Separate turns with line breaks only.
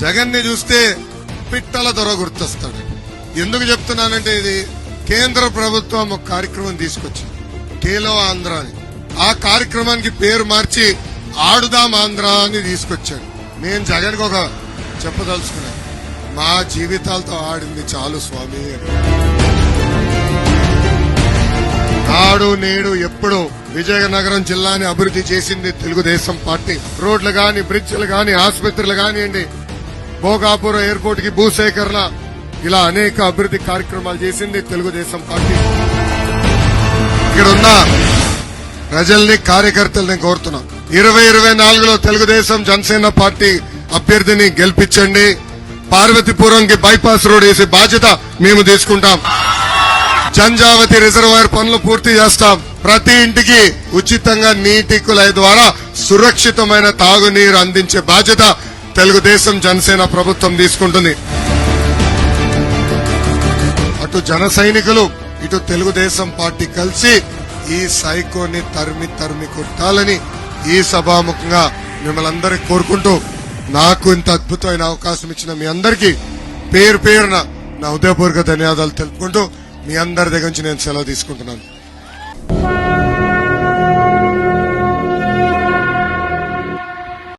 జగన్ని చూస్తే పిట్టల దొర గుర్తొస్తాడు. ఎందుకు చెప్తున్నానంటే ఇది కేంద్ర ప్రభుత్వం ఒక కార్యక్రమం తీసుకొచ్చింది. కేలో ఆంధ్ర అని. ఆ కార్యక్రమానికి పేరు మార్చి ఆడుదాం ఆంధ్ర అని తీసుకొచ్చాడు. నేను జగన్ ఒక చెప్పదలుచుకున్నాను మా జీవితాలతో ఆడింది చాలు స్వామి నాడు నేడు ఎప్పుడు విజయనగరం జిల్లాని అభివృద్ధి చేసింది తెలుగుదేశం పార్టీ. రోడ్లు గాని బ్రిడ్జ్లు గాని ఆసుపత్రులు కానివ్వండి భోగాపురం ఎయిర్పోర్ట్కి భూసేకరణ ఇలా అనేక అభివృద్ధి కార్యక్రమాలు చేసింది తెలుగుదేశం పార్టీ. ఇక్కడ ఉన్న ప్రజల్ని కార్యకర్తల్ని కోరుతున్నాం. ఇరవై ఇరవై నాలుగులో తెలుగుదేశం జనసేన పార్టీ అభ్యర్థిని గెలిపించండి. పార్వతీపురంకి బైపాస్ రోడ్ వేసే బాధ్యత మేము తీసుకుంటాం. జంజావతి రిజర్వాయర్ పనులు పూర్తి చేస్తాం. ప్రతి ఇంటికి ఉచితంగా నీటి కుళాయి ద్వారా సురక్షితమైన తాగునీరు అందించే బాధ్యత తెలుగుదేశం జనసేన ప్రభుత్వం తీసుకుంటుంది. అటు జన సైనికులు ఇటు తెలుగుదేశం పార్టీ కలిసి ఈ సైకోని తరిమి తరిమి కొట్టాలని ఈ సభాముఖంగా మిమ్మల్ందరికీ కోరుకుంటూ నాకు ఇంత అద్భుతమైన అవకాశం ఇచ్చిన మీ అందరికీ పేరు పేరున నా హృదయపూర్వక ధన్యవాదాలు తెలుపుకుంటూ మీ అందరి దగ్గర నుంచి నేను సెలవు తీసుకుంటున్నాను.